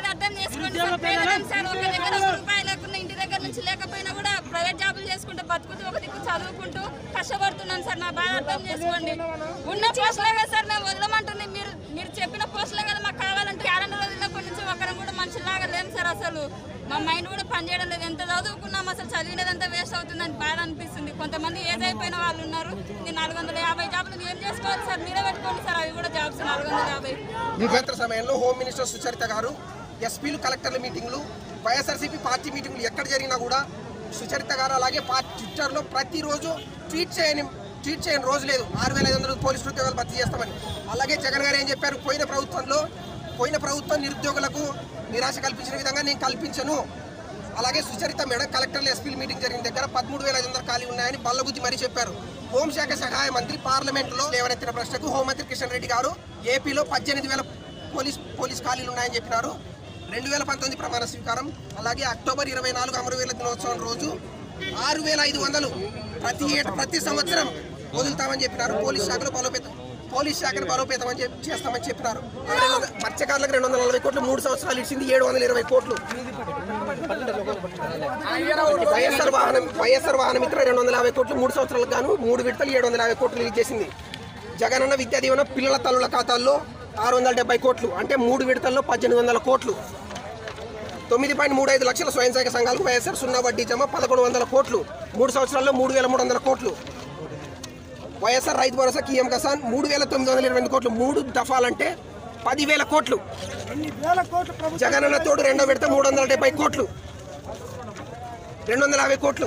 అది అర్థం చేసుకోండి సార్ సార్ ఒక దగ్గర ఒక లేకుండా ఇంటి దగ్గర నుంచి లేకపోయినా కూడా ప్రైవేట్ జాబులు చేసుకుంటూ బతుకుతూ ఒక దిక్కు చదువుకుంటూ కష్టపడుతున్నాను సార్ నా బాధ అర్థం చేసుకోండి. ఉన్న పోస్టులే సార్ మేము వదలమంటుంది. మీరు మీరు చెప్పిన పోస్టులే కదా మాకు కావాలంటే క్యాలెండర్ వదిలినప్పటి నుంచి ఒకరం కూడా మనుషులాగా లేము సార్ అసలు. మా మైండ్ కూడా పనిచేయడం లేదు. ఎంత చదువుకున్నాం అసలు చదివినదంతా వేస్ట్ అవుతుందని బాధ అనిపిస్తుంది. కొంతమంది ఏజ్ వాళ్ళు ఉన్నారు. నేను నాలుగు వందల యాభై జాబులు ఏం చేసుకోవాలి సార్? మీరే పెట్టుకోండి సార్. అవి కూడా జాబ్స్ నాలుగు వందల యాభై సమయంలో హోమ్ మినిస్టర్ సుచరిత గారు ఎస్పీలు కలెక్టర్ల మీటింగ్లు వైఎస్ఆర్సీపీ పార్టీ మీటింగ్లు ఎక్కడ జరిగినా కూడా సుచరిత గారు అలాగే పార్టీ ట్విట్టర్లో ప్రతిరోజు ట్వీట్ చేయని ట్వీట్ చేయని రోజు లేదు. ఆరు వేల ఐదు వందలు పోలీసు ఉద్యోగాలు భర్తీ చేస్తామని. అలాగే జగన్ గారు ఏం చెప్పారు? పోయిన ప్రభుత్వంలో పోయిన ప్రభుత్వం నిరుద్యోగులకు నిరాశ కల్పించిన విధంగా నేను కల్పించను. అలాగే సుచరిత మేడం కలెక్టర్ల ఎస్పీల మీటింగ్ జరిగిన దగ్గర పదమూడు వేల ఐదు వందలు ఖాళీ ఉన్నాయని బల్లబుద్ధి మరీ చెప్పారు. హోంశాఖ సహాయ మంత్రి పార్లమెంట్లో లేవనెత్తిన ప్రశ్నకు హోంమంత్రి కిషన్ రెడ్డి గారు ఏపీలో పద్దెనిమిది వేల పోలీస్ పోలీస్ ఖాళీలు ఉన్నాయని చెప్పినారు. రెండు వేల పంతొమ్మిది ప్రమాణ స్వీకారం అలాగే అక్టోబర్ ఇరవై నాలుగు అమరవీరుల దినోత్సవం రోజు ఆరు వేల ఐదు వందలు ప్రతి ఏటా ప్రతి సంవత్సరం వదులుతామని చెప్పినారు. పోలీస్ శాఖలో బలోపేతం పోలీస్ శాఖను బలోపేతం అని చెప్పి చేస్తామని చెప్పినారు. మత్స్యకారులకు రెండు వందల నలభై కోట్లు మూడు సంవత్సరాలు ఇచ్చింది ఏడు వందల ఇరవై కోట్లు. వైఎస్ఆర్ వాహనం వైఎస్ఆర్ వాహన మిత్ర రెండు వందల యాభై కోట్లు మూడు సంవత్సరాలకు గాను మూడు విడతలు ఏడు వందల యాభై కోట్లు రిలీజ్ చేసింది. జగనన్న విద్యా దీవెన పిల్లల తల్లుల ఖాతాల్లో ఆరు వందల డెబ్బై కోట్లు అంటే మూడు విడతల్లో పద్దెనిమిది వందల కోట్లు. తొమ్మిది పాయింట్ మూడు ఐదు లక్షల స్వయం సహాయక సంఘాలకు వైఎస్ఆర్ సున్నా వడ్డీ జమ పదకొండు వందల కోట్లు. మూడు సంవత్సరాల్లో మూడు వేల మూడు వందల కోట్లు. వైఎస్ఆర్ రైతు భరోసా కిఎం కసాన్ మూడు వేల తొమ్మిది వందల ఇరవై కోట్లు మూడు దఫాలంటే పదివేల కోట్లు. జగనన్న తోడు రెండో విడత మూడు వందల డెబ్బై కోట్లు. రెండు వందల యాభై కోట్లు.